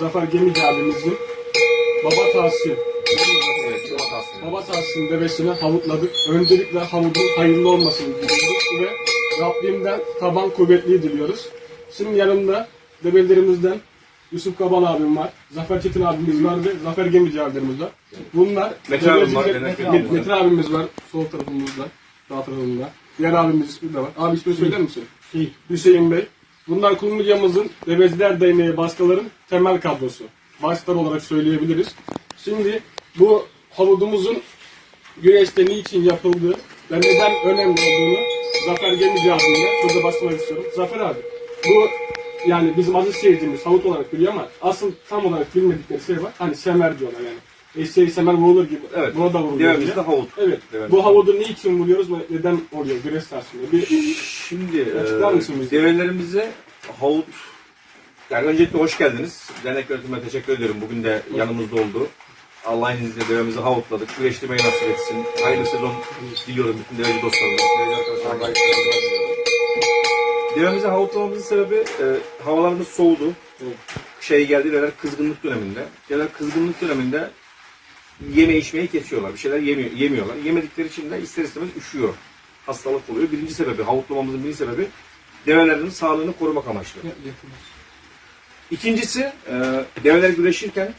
Zafer Gemici abimizin baba tahsisi. Evet, çok hatasın. Baba tahsisinin devesini havutladık. Öncelikle havudun hayırlı olmasını diliyoruz ve Rabbimden taban kuvvetli diliyoruz. Şimdi yanımda develerimizden Yusuf Kabal abim var, Zafer Çetin abimiz var ve Zafer Gemici abimiz var. Bunlar Metin abim var, Metin Met- abimiz var. Metin abimiz var sol tarafımızda, sağ tarafımızda. Diğer abimiz ismi de var. Abi ismini söyler misin? Hüseyin Bey. Bunlar Kumluca'mızın Deveciler Derneği başkaların temel kadrosu. Başlar olarak söyleyebiliriz. Şimdi bu havudumuzun güneşte niçin yapıldığı ve neden önemli olduğunu Zafer Gemici abimle burada başlamak istiyorum. Zafer abi, bu yani bizim aziz seyircimiz havut olarak biliyor ama asıl tam olarak bilmedikleri şey var. Hani semer diyorlar yani. Eşeği semer vurulur gibi. Evet. Buna da vuruluyor. Devemizde diye. havut. Evet. Devemizde Bu havudu niçin vuruyoruz ve neden oluyor güneş sahasında? Bir Şimdi Açıklar e, mısın bize? develerimize havut yani öncelikle hoş geldiniz. Dernek yönetimine teşekkür ediyorum. Bugün de yanımızda oldu. Allah'ın izniyle devemizi havutladık. Güreştirmeyi nasip etsin. Hayırlı sezon diliyorum bütün deveci dostlarıma. Deveci arkadaşlarıma hayırlı diliyorum. Devemizi havutlamamızın sebebi e, havalarımız soğudu. Şey geldi develer kızgınlık döneminde. Develer kızgınlık döneminde yeme içmeyi kesiyorlar. Bir şeyler yemiyor, yemiyorlar. Yemedikleri için de ister istemez üşüyor. Hastalık oluyor. Birinci sebebi, havutlamamızın birinci sebebi develerin sağlığını korumak amaçlı. İkincisi, e, develer güreşirken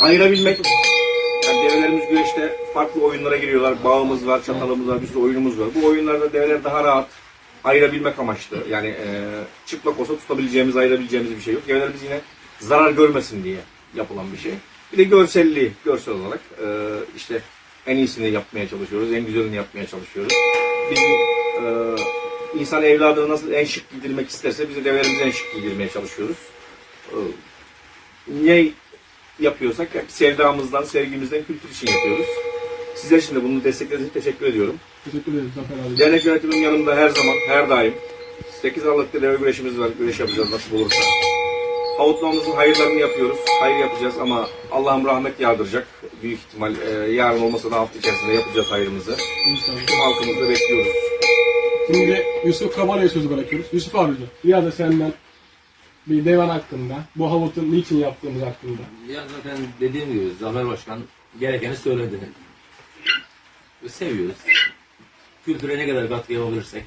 ayırabilmek. Yani develerimiz güreşte farklı oyunlara giriyorlar. Bağımız var, çatalımız var, bir sürü oyunumuz var. Bu oyunlarda develer daha rahat ayırabilmek amaçlı. Yani e, çıplak olsa tutabileceğimiz, ayırabileceğimiz bir şey yok. Develerimiz yine zarar görmesin diye yapılan bir şey. Bir de görselliği, görsel olarak e, işte en iyisini yapmaya çalışıyoruz, en güzelini yapmaya çalışıyoruz. Biz bu, e, insan evladını nasıl en şık giydirmek isterse biz de develerimizi en şık giydirmeye çalışıyoruz. E, ne yapıyorsak sevdamızdan, sevgimizden, kültür için yapıyoruz. Sizler için de bunu desteklediğiniz için teşekkür ediyorum. teşekkür ederiz Zafer abi. Dernek yönetiminin yanında her zaman, her daim. 8 Aralık'ta deve güreşimiz var. Güreş yapacağız nasıl olursa. Avutmamızın hayırlarını yapıyoruz. Hayır yapacağız ama Allah'ım rahmet yağdıracak. Büyük ihtimal e, yarın olmasa da hafta içerisinde yapacağız hayrımızı. İnşallah. Tüm halkımızı bekliyoruz. Şimdi Yusuf Kabala'ya sözü bırakıyoruz. Yusuf abici, ya da senden bir devan hakkında, bu havutun niçin yaptığımız hakkında. Ya zaten dediğim gibi Zafer Başkan gerekeni söyledi. Seviyoruz. Kültüre ne kadar katkı yapabilirsek.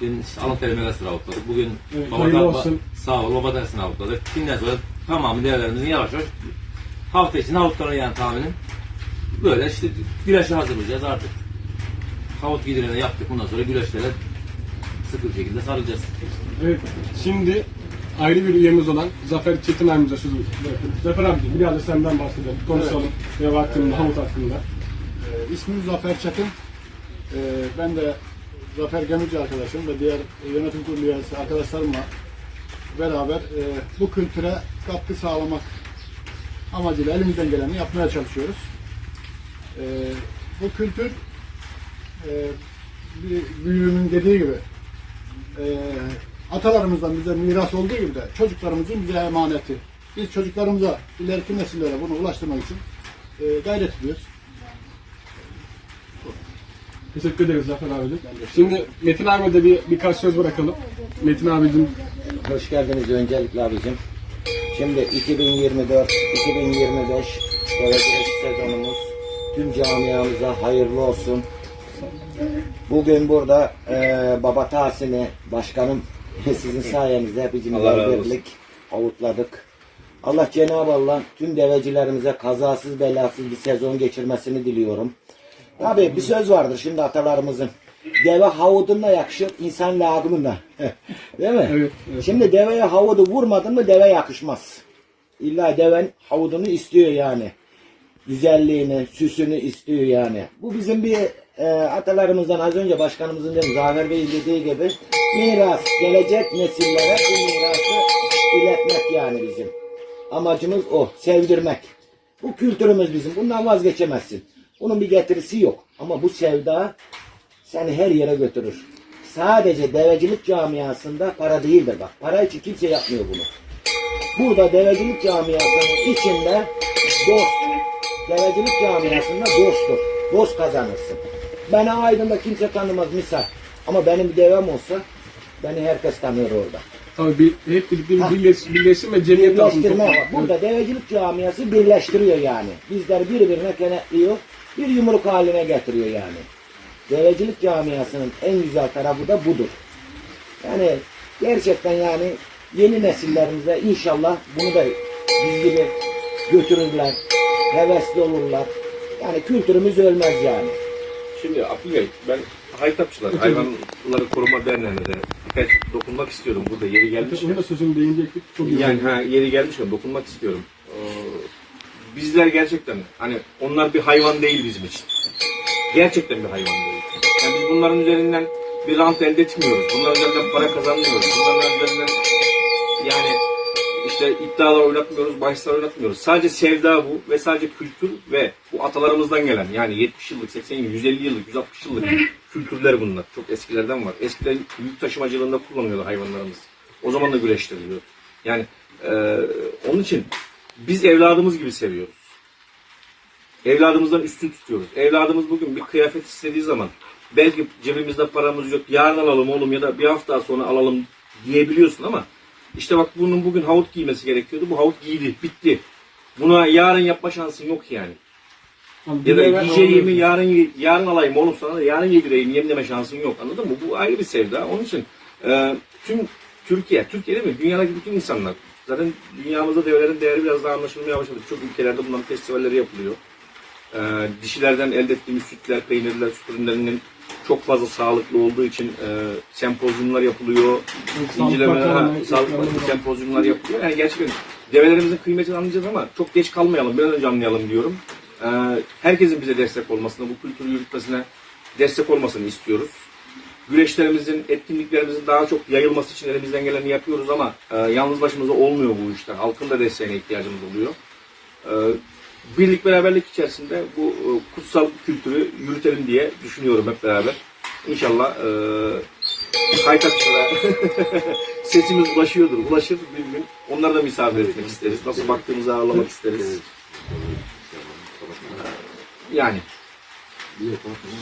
Dün Anadolu Megası'nı avutladık. Bugün Evet, Baba hayırlı Ba- olsun. Sağ ol, Baba Dersi'ni avutladık. Şimdiden sonra tamamı değerlerimizin yavaş yavaş hafta içinde avutlanır yani tahminim. Böyle işte güreşe hazırlayacağız artık. Havut giydireni yaptık. Bundan sonra güreşlere sıkı bir şekilde sarılacağız. Evet, şimdi ayrı bir üyemiz olan Zafer Çetin abimize sözü. Zafer abicim, biraz da senden bahsedelim, konuşalım. Deva hakkında, havut hakkında. Ee, İsmim Zafer Çetin. Ee, ben de Zafer Gemici arkadaşım ve diğer yönetim kurulu üyesi arkadaşlarımla beraber e, bu kültüre katkı sağlamak amacıyla elimizden geleni yapmaya çalışıyoruz. Ee, bu kültür e, büyüğümün dediği gibi e, atalarımızdan bize miras olduğu gibi de çocuklarımızın bize emaneti. Biz çocuklarımıza, ileriki nesillere bunu ulaştırmak için e, gayret ediyoruz. Teşekkür ederiz Zafer abicim. Şimdi Metin abime de bir, birkaç söz bırakalım. Metin abicim, Hoş geldiniz öncelikle abicim. Şimdi 2024 2025 devlet sezonumuz tüm camiamıza hayırlı olsun. Bugün burada eee Baba Tahsin'i başkanım sizin sayenizde olsun. birlik avutladık. Allah Cenab-ı Allah tüm devecilerimize kazasız belasız bir sezon geçirmesini diliyorum. Tabii bir söz vardır şimdi atalarımızın. Deve havudunla yakışır, insan lagımına. Değil mi? Evet, evet. Şimdi deveye havudu vurmadın mı deve yakışmaz. İlla deven havudunu istiyor yani. Güzelliğini, süsünü istiyor yani. Bu bizim bir e, atalarımızdan az önce başkanımızın demiş, Zafer Bey'in dediği gibi miras, gelecek nesillere bu mirası iletmek yani bizim. Amacımız o, sevdirmek. Bu kültürümüz bizim. Bundan vazgeçemezsin. Bunun bir getirisi yok. Ama bu sevda seni her yere götürür. Sadece devecilik camiasında para değildir bak. Para için kimse yapmıyor bunu. Burada devecilik camiasının içinde dost. Devecilik camiasında dosttur. Dost kazanırsın. Beni Aydın'da kimse tanımaz misal. Ama benim bir devem olsa beni herkes tanır orada. Tabii bir, hep birlikte bir birleş, birleşim ve cemiyet Birleştirme var. Burada devecilik camiası birleştiriyor yani. Bizler birbirine kenetliyor, bir yumruk haline getiriyor yani. Devecilik camiasının en güzel tarafı da budur. Yani gerçekten yani yeni nesillerimize inşallah bunu da biz gibi götürürler, hevesli olurlar. Yani kültürümüz ölmez yani. Şimdi Abdül Bey, ben Haytapçılar, Hayvanları Koruma Derneği'ne de birkaç dokunmak istiyorum burada yeri gelmişken. Onun da sözünü değinecektik. Çok iyi. Yani ha, yeri gelmişken dokunmak istiyorum. Bizler gerçekten hani onlar bir hayvan değil bizim için. Gerçekten bir hayvan değil. Yani biz bunların üzerinden bir rant elde etmiyoruz. Bunların üzerinden para kazanmıyoruz. Bunların üzerinden yani işte iddialar oynatmıyoruz, bahisler oynatmıyoruz. Sadece sevda bu ve sadece kültür ve bu atalarımızdan gelen yani 70 yıllık, 80 yıllık, 150 yıllık, 160 yıllık kültürler bunlar. Çok eskilerden var. Eskiden yük taşımacılığında kullanıyordu hayvanlarımız. O zaman da güreştiriliyor. Yani e, onun için biz evladımız gibi seviyoruz. Evladımızdan üstün tutuyoruz. Evladımız bugün bir kıyafet istediği zaman belki cebimizde paramız yok yarın alalım oğlum ya da bir hafta sonra alalım diyebiliyorsun ama işte bak bunun bugün havut giymesi gerekiyordu. Bu havut giydi, bitti. Buna yarın yapma şansın yok yani. Abi, Ya da yiyeceğimi yarın yarın alayım oğlum sana da yarın yedireyim yem deme şansın yok. Anladın mı? Bu ayrı bir sevda. Onun için e, tüm Türkiye, Türkiye değil mi? Dünyadaki bütün insanlar. Zaten dünyamızda develerin değeri biraz daha anlaşılmaya başladı. Çok ülkelerde bunların festivalleri yapılıyor. E, dişilerden elde ettiğimiz sütler, peynirler, süt ürünlerinin çok fazla sağlıklı olduğu için e, sempozyumlar yapılıyor. İncelemeler, sağlık sempozyumlar yapılıyor. Yani gerçekten develerimizin kıymetini anlayacağız ama çok geç kalmayalım, bir an önce anlayalım diyorum. Ee, herkesin bize destek olmasını, bu kültürü yürütmesine destek olmasını istiyoruz. Güreşlerimizin, etkinliklerimizin daha çok yayılması için elimizden geleni yapıyoruz ama e, yalnız başımıza olmuyor bu işler. Halkın da desteğine ihtiyacımız oluyor. Ee, birlik beraberlik içerisinde bu e, kutsal kültürü yürütelim diye düşünüyorum hep beraber. İnşallah e, kaytakçılara sesimiz ulaşıyordur, ulaşır bir gün. Onları da misafir etmek isteriz. Nasıl baktığımızı ağırlamak isteriz. Yani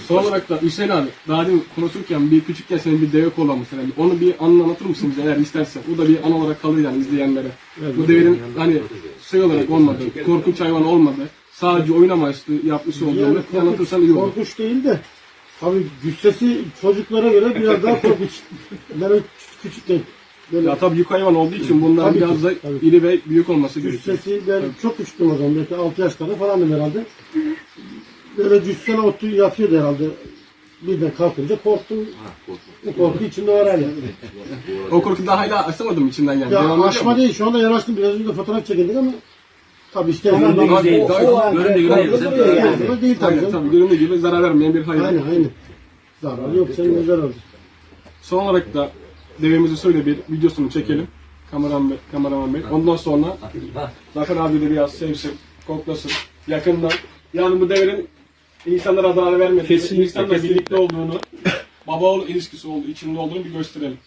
Son olarak da Hüseyin abi daha demin konuşurken bir küçükken senin bir deve kullanmışsın. Yani onu bir anını anlatır mısın bize eğer istersen? Bu da bir an olarak kalır yani izleyenlere. Bu devenin hani şey olarak olmadı, korkunç hayvan olmadı. Sadece oyun amaçlı yapmış olduğunu bir anlatırsan iyi olur. Korkunç değil de tabii cüssesi çocuklara göre biraz daha korkunç. Ben öyle küçük küçükken böyle Ya tabii yük hayvan olduğu için bunlar Tabii ki, biraz da tabii. iri ve büyük olması gerekiyor. cüssesi ben çok küçüktüm o zaman. Belki 6 yaşlarında falandım herhalde. Böyle cüssene otu yatıyordu herhalde. Birden kalkınca korktum. Bu korku içimde var hala. O korku daha hala aşamadım içinden yani. Ya Devam ediyor aşma değil. Şu anda yanaştım. Biraz önce de fotoğraf çekildik ama tabii isteyen Ama o- o- Daha- o gibi korku değil. duruyor yani. Yani. değil tabii. Aynen canım. tabii göründüğü gibi zarar vermeyen bir hayvan. Aynen aynen. Zarar yok. Senin güzel oldu. Son olarak da devemizi şöyle bir videosunu çekelim. Kameraman Bey, kameraman Bey. Ondan sonra Zafer abi de biraz sevsin, koklasın yakından. Yani bu devrin insanlara zarar vermediğini, Kesinlikle, insanla kesinlikle. birlikte olduğunu, baba oğul ilişkisi olduğu, içinde olduğunu bir gösterelim.